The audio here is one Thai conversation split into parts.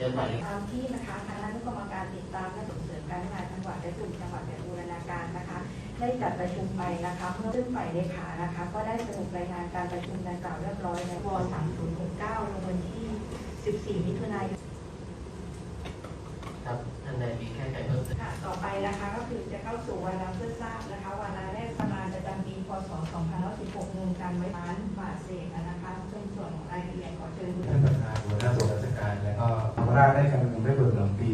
เดินไปตามที่นะคะคณะอนุกรรมการติดตามและส่งเสริมการพัฒนาจังหวัดและกลุ่มจังหวัดแบบบูรณาการนะคะ ได้จัดประชุมไปนะคะเมื่อซึ่งฝ่ายเลขานะคะ ก็ได้สรุปรายงานการประชุมดังกล่าวเรียบร้อยในว3069ลงวันที่ 14 มิถุนายนครับท่านใดมีแค่ไขเพิ่มเติมค่ะต่อไปนะคะก็คือจะเข้าสู่วาระเพื่อทราบนะคะวาระแรกประมาณประจำปีพศ2516มูลการไว้ล้านบาทเศษนะคะ รรมราชได้การเงินได้เบิกหลังปี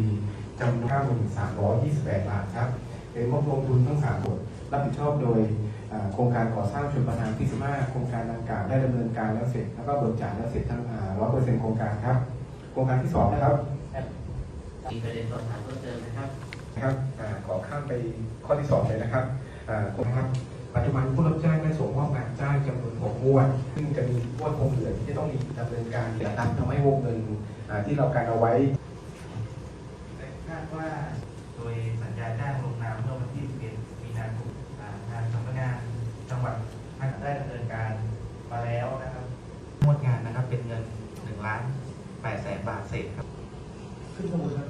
จำนวน5,328 บาทครับ เป็นงบลงทุนทั้ง3บทรับผิดชอบโดยอ่าโครงการก่อสร้างชลประทานที่15โครงการดังกล่าวได้ดำเนินการแล้วเสร็จ แล้วก็เบิกจ่ายแล้วเสร็จทั้ง100%โครงการครับ โครงการที่2นะครับมีประเด็นสอบถามเพิ่มเติมนะครับนะครับอ่าขอข้ามไปข้อที่ 2 เลยนะครับอ่านะครับ ปัจจุบันผู้รับจ้างได้ส่งมอบงานจ้างจำนวน6 งวด ซึ่งจะมีงวดคงเหลือที่จะต้องมีดำเนินการแต่ตามทำให้วงเงินอ่าที่เราการเอาไว้คาดว่าโดยสัญญาจ้างลงนามเมื่อวันที่ 11 มีนาคมอ่างานสำนักงานจังหวัดท่านได้ดำเนินการมาแล้วนะครับงวดงานนะครับเป็นเงิน1ล้าน8แสนบาทเศษครับขึ้นข้อมูลครับ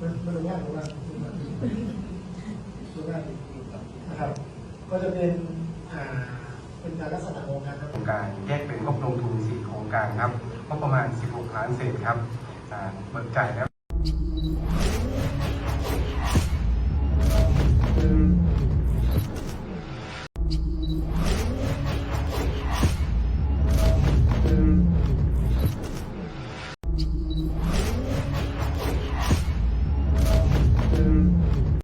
มันมันลงล่างลงล่างลงล่างลงล่างนะครับก็จะเป็นอ่า เป็นการลักษณะของการโครงการแยกเป็นงบลงทุน4โครงการครับงบประมาณ 16 ล้านเศษครับเบิกจ่ายแล้ว